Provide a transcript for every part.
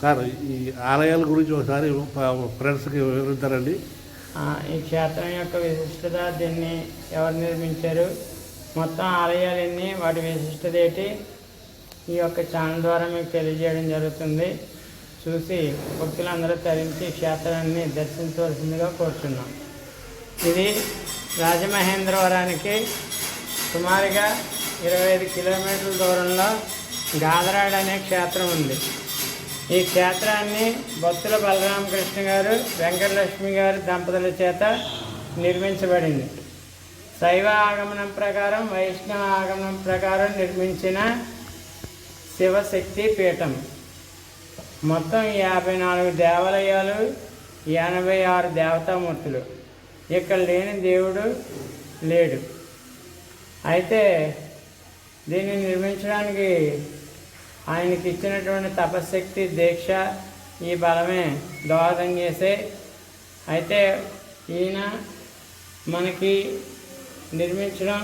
Sir ఈ ఆలయాల గురించి ఒకసారి ఫ్రెండ్స్కి వివరించారండి ఈ క్షేత్రం యొక్క విశిష్టత దీన్ని ఎవరు నిర్మించారు మొత్తం ఆలయాలన్నీ వాటి విశిష్టత ఏంటి ఈ యొక్క ఛానల్ ద్వారా మీకు తెలియజేయడం జరుగుతుంది. చూసి భక్తులందరూ తరించి ఈ క్షేత్రాన్ని దర్శించవలసిందిగా కోరుతున్నాం ఇది రాజమహేంద్రవరానికి సుమారుగా ఇరవై ఐదు కిలోమీటర్ల దూరంలో గాదరాడ్ అనే క్షేత్రం ఉంది. ఈ క్షేత్రాన్ని భక్తుల బలరామకృష్ణ గారు వెంకటలక్ష్మి గారు దంపతుల చేత నిర్మించబడింది. శైవ ఆగమనం ప్రకారం వైష్ణవ ఆగమనం ప్రకారం నిర్మించిన శివశక్తి పీఠం. మొత్తం యాభై నాలుగు దేవాలయాలు ఎనభై ఆరు దేవతామూర్తులు. ఇక్కడ లేని దేవుడు లేడు. అయితే దీన్ని నిర్మించడానికి ఆయనకి ఇచ్చినటువంటి తపశక్తి దీక్ష ఈ బలమే దోహదం చేసే. అయితే ఈయన మనకి నిర్మించడం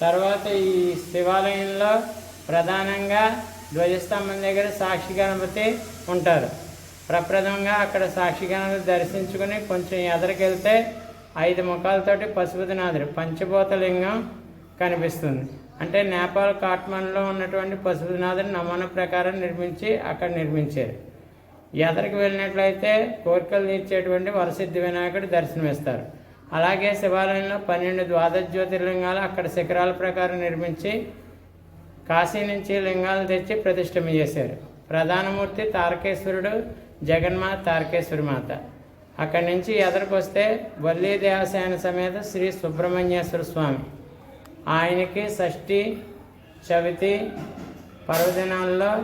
తర్వాత ఈ శివాలయంలో ప్రధానంగా ధ్వజస్తంభం దగ్గర సాక్షి గణపతి ఉంటారు. ప్రప్రథమంగా అక్కడ సాక్షి గణపతి దర్శించుకుని కొంచెం ఎదరికెళ్తే ఐదు ముఖాలతోటి పశుపతినాథుడు పంచభూతలింగం కనిపిస్తుంది. అంటే నేపాల్ కాట్మండ్లో ఉన్నటువంటి పశుపతినాథుని నమూనా ప్రకారం నిర్మించి అక్కడ నిర్మించారు. ఎదరికి వెళ్ళినట్లయితే కోరికలు తీర్చేటువంటి వరసిద్ధి వినాయకుడు దర్శనమిస్తారు. అలాగే శివాలయంలో పన్నెండు ద్వాదశ జ్యోతిర్లింగాలు అక్కడ శిఖరాల ప్రకారం నిర్మించి కాశీ నుంచి లింగాలు తెచ్చి ప్రతిష్టమ చేశారు. ప్రధానమూర్తి తారకేశ్వరుడు జగన్మాత తారకేశ్వరి మాత అక్కడి నుంచి ఎదరికి వస్తే వల్లీ దేవసేన సమేత శ్రీ సుబ్రహ్మణ్యేశ్వర స్వామి. ఆయనకి షష్ఠి చవితి పర్వదినాల్లో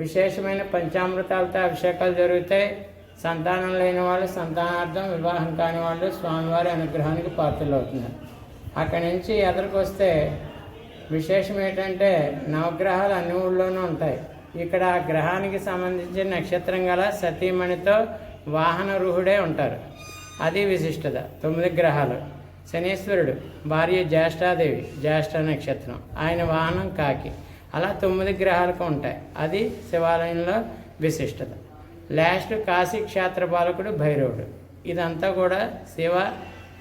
విశేషమైన పంచామృతాలతో అభిషేకాలు జరుగుతాయి. సంతానం లేని వాళ్ళు సంతానార్థం వివాహం కాని వాళ్ళు స్వామివారి అనుగ్రహానికి పాత్రలు అవుతున్నారు అక్కడి నుంచి ఎదరికి వస్తే విశేషం ఏంటంటే నవగ్రహాలు అన్ని ఊళ్ళోనూ ఉంటాయి. ఇక్కడ ఆ గ్రహానికి సంబంధించిన నక్షత్రం గల సతీమణితో వాహన రూహుడే ఉంటారు. అది విశిష్టత. తొమ్మిది గ్రహాలు. శనీశ్వరుడు భార్య జ్యేష్ఠాదేవి జ్యేష్ఠ నక్షత్రం. ఆయన వాహనం కాకి. అలా తొమ్మిది గ్రహాలకు ఉంటాయి. అది శివాలయంలో విశిష్టత. లాస్ట్ కాశీ క్షేత్ర పాలకుడు భైరవుడు. ఇదంతా కూడా శివ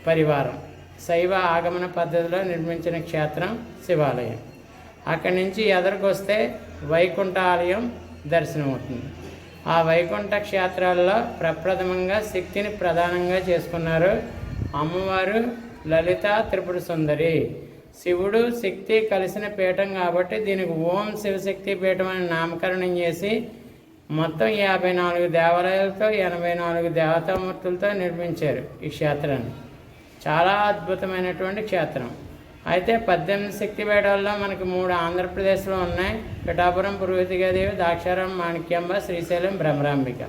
పరివారం. శైవ ఆగమన పద్ధతిలో నిర్మించిన క్షేత్రం శివాలయం. అక్కడి నుంచి ఎదరికొస్తే వైకుంఠ ఆలయం దర్శనమవుతుంది. ఆ వైకుంఠ క్షేత్రాల్లో ప్రప్రథమంగా శక్తిని ప్రధానంగా చేసుకున్నారు అమ్మవారు లలిత త్రిపుర సుందరి శివుడు శక్తి కలిసిన పీఠం కాబట్టి దీనికి ఓం శివశక్తి పీఠం అని నామకరణం చేసి మొత్తం యాభై నాలుగు దేవాలయాలతో ఎనభై నాలుగు దేవతామూర్తులతో నిర్మించారు ఈ క్షేత్రాన్ని. చాలా అద్భుతమైనటువంటి క్షేత్రం. అయితే పద్దెనిమిది శక్తి పీఠాల్లో మనకి మూడు ఆంధ్రప్రదేశ్లో ఉన్నాయి. పిఠాపురం పురోహితిగాదేవి దాక్షారం మాణిక్యాంబ శ్రీశైలం భ్రమరాంబిక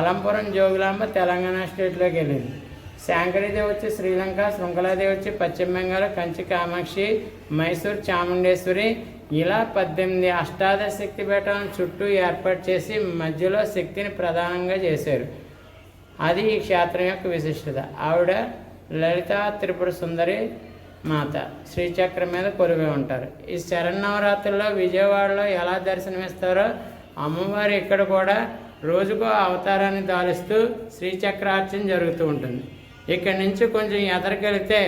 అలంపురం జోగులాంబ తెలంగాణ స్టేట్లోకి వెళ్ళింది. శాంకరీదేవి వచ్చి శ్రీలంక శృంఖలాదేవి వచ్చి పశ్చిమ బెంగాల్ కంచి కామాక్షి మైసూర్ చాముండేశ్వరి. ఇలా పద్దెనిమిది అష్టాదశ శక్తి పీఠాలను చుట్టూ ఏర్పాటు చేసి మధ్యలో శక్తిని ప్రధానంగా చేశారు. అది ఈ క్షేత్రం యొక్క విశిష్టత. ఆవిడ లలిత త్రిపుర సుందరి మాత శ్రీచక్రం మీద కొలువై ఉంటారు. ఈ శరన్నవరాత్రుల్లో విజయవాడలో ఎలా దర్శనమిస్తారో అమ్మవారు ఇక్కడ కూడా రోజుకో అవతారాన్ని దాలుస్తూ శ్రీచక్రార్చన జరుగుతూ ఉంటుంది. ఇక్కడి నుంచి కొంచెం ఎదరికెళితే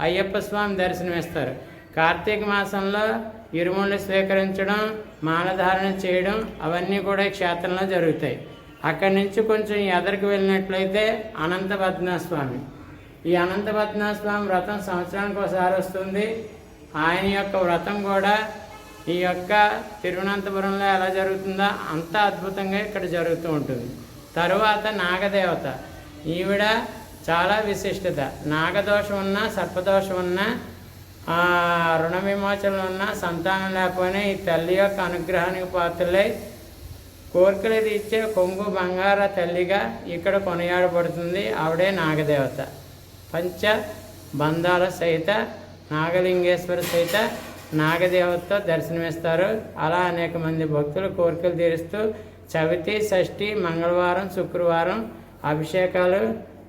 అయ్యప్ప స్వామి దర్శనమిస్తారు. కార్తీక మాసంలో ఇరుముళ్ళు స్వీకరించడం మాలధారణ చేయడం అవన్నీ కూడా క్షేత్రంలో జరుగుతాయి. అక్కడి నుంచి కొంచెం ఎదరికి వెళ్ళినట్లయితే అనంత పద్మనాస్వామి ఈ అనంత పద్మనాస్వామి వ్రతం సంవత్సరానికి ఒకసారి వస్తుంది. ఆయన యొక్క వ్రతం కూడా ఈ యొక్క తిరువనంతపురంలో ఎలా జరుగుతుందో అంత అద్భుతంగా ఇక్కడ జరుగుతూ ఉంటుంది. తరువాత నాగదేవత. ఈవిడ చాలా విశిష్టత. నాగదోషం ఉన్నా సర్పదోషం ఉన్నా రుణ విమోచనలు ఉన్నా సంతానం లేకపోయినా ఈ తల్లి యొక్క అనుగ్రహానికి పాత్రలై కోరికలు తీర్చే కొంగు బంగార తల్లిగా ఇక్కడ కొనియాడబడుతుంది ఆవిడే నాగదేవత. పంచ బంధాల సహిత నాగలింగేశ్వర సహిత నాగదేవతతో దర్శనమిస్తారు. అలా అనేక మంది భక్తులు కోరికలు తీరుస్తూ చవితి షష్ఠి మంగళవారం శుక్రవారం అభిషేకాలు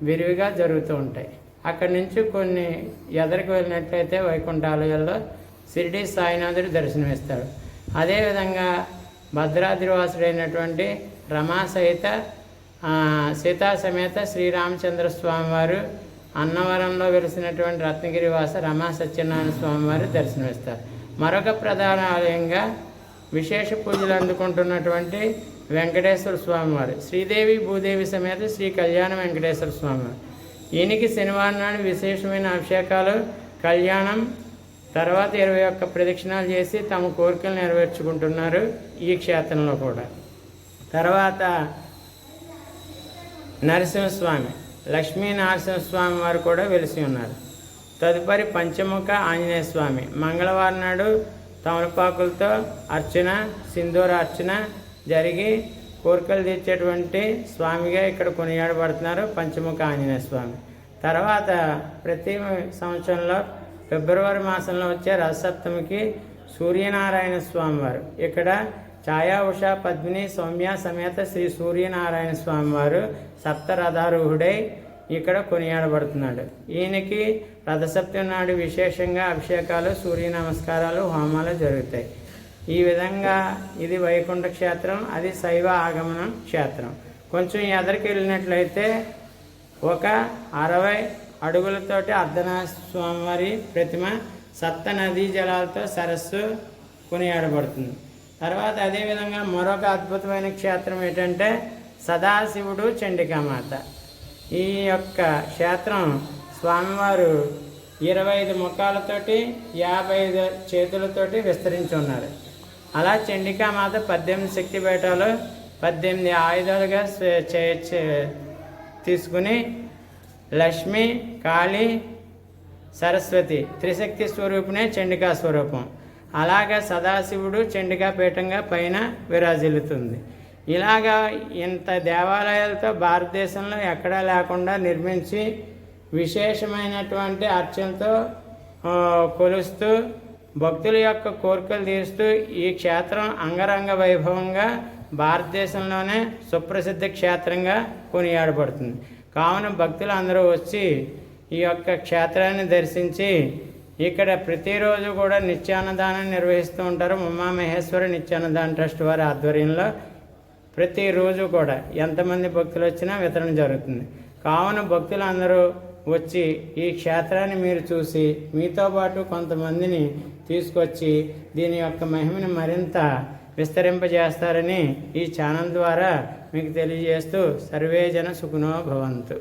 విరివిగా జరుగుతూ ఉంటాయి. అక్కడి నుంచి కొన్ని ఎదరికి వెళ్ళినట్లయితే వైకుంఠ ఆలయంలో షిరిడి సాయినాథుడు దర్శనమిస్తాడు అదేవిధంగా భద్రాద్రివాసుడైనటువంటి రమా సహిత సీతా సమేత శ్రీరామచంద్ర స్వామివారు అన్నవరంలో వెలిసినటువంటి రత్నగిరి వాస రమా సత్యనారాయణ స్వామివారు దర్శనమిస్తారు. మరొక ప్రధాన ఆలయంగా విశేష పూజలు అందుకుంటున్నటువంటి వెంకటేశ్వర స్వామివారు శ్రీదేవి భూదేవి సమేత శ్రీ కళ్యాణ వెంకటేశ్వర స్వామివారు ఈయనకి శనివారం నాడు విశేషమైన అభిషేకాలు కళ్యాణం తర్వాత ఇరవై ఒక్క ప్రదక్షిణాలు చేసి తమ కోరికలు నెరవేర్చుకుంటున్నారు ఈ క్షేత్రంలో కూడా. తర్వాత నరసింహస్వామి లక్ష్మీ నరసింహస్వామి వారు కూడా వెలిసి ఉన్నారు. తదుపరి పంచముఖ ఆంజనేయ స్వామి. మంగళవారం నాడు తమలపాకులతో అర్చన సింధూర అర్చన జరిగి కోరికలు తీర్చేటువంటి స్వామిగా ఇక్కడ కొనియాడబడుతున్నారు పంచముఖ ఆంజనేయ స్వామి. తర్వాత ప్రతి సంవత్సరంలో ఫిబ్రవరి మాసంలో వచ్చే రథసప్తమికి సూర్యనారాయణ స్వామి వారు ఇక్కడ ఛాయా ఉషా పద్మిని సౌమ్య సమేత శ్రీ సూర్యనారాయణ స్వామి వారు సప్తరథారూఢుడై ఇక్కడ కొనియాడబడుతున్నాడు. ఈయనకి రథసప్తమి నాడు విశేషంగా అభిషేకాలు సూర్య నమస్కారాలు హోమాలు జరుగుతాయి. ఈ విధంగా ఇది వైకుంఠ క్షేత్రం అది శైవ ఆగమనం క్షేత్రం. కొంచెం ఎదరికి వెళ్ళినట్లయితే ఒక అరవై అడుగులతోటి అర్ధనాథ స్వామివారి ప్రతిమ సప్త నదీ జలాలతో సరస్సు కొనియాడబడుతుంది. తర్వాత అదేవిధంగా మరొక అద్భుతమైన క్షేత్రం ఏంటంటే సదాశివుడు చండికామాత. ఈ యొక్క క్షేత్రం స్వామివారు ఇరవై ఐదు ముఖాలతోటి యాభై ఐదు చేతులతోటి విస్తరించి ఉన్నారు. అలా చండికామాత పద్దెనిమిది శక్తి పీఠాలు పద్దెనిమిది ఆయుధాలుగా చే- చే- తీసుకుని లక్ష్మి కాళి సరస్వతి త్రిశక్తి స్వరూపునే చండికా స్వరూపం. అలాగా సదాశివుడు చండికా పీఠంగా పైన విరాజిల్లుతుంది. ఇలాగా ఇంత దేవాలయాలతో భారతదేశంలో ఎక్కడా లేకుండా నిర్మించి విశేషమైనటువంటి అర్చనతో కొలుస్తూ భక్తుల యొక్క కోరికలు తీరుస్తూ ఈ క్షేత్రం అంగరంగ వైభవంగా భారతదేశంలోనే సుప్రసిద్ధ క్షేత్రంగా కొనియాడబడుతుంది. కావున భక్తులు అందరూ వచ్చి ఈ యొక్క క్షేత్రాన్ని దర్శించి ఇక్కడ ప్రతిరోజు కూడా నిత్యాన్నదానం నిర్వహిస్తూ ఉంటారు. ఉమామహేశ్వర నిత్యాన్నదాన ట్రస్ట్ వారి ఆధ్వర్యంలో ప్రతిరోజు కూడా ఎంతమంది భక్తులు వచ్చినా వితరణ జరుగుతుంది. కావున భక్తులు అందరూ వచ్చి ఈ క్షేత్రాన్ని మీరు చూసి మీతో పాటు కొంతమందిని తీసుకొచ్చి దీని యొక్క మహిమని మరింత విస్తరింపజేస్తారని ఈ ఛానల్ ద్వారా మీకు తెలియజేస్తూ సర్వేజన సుఖనో భవంతు.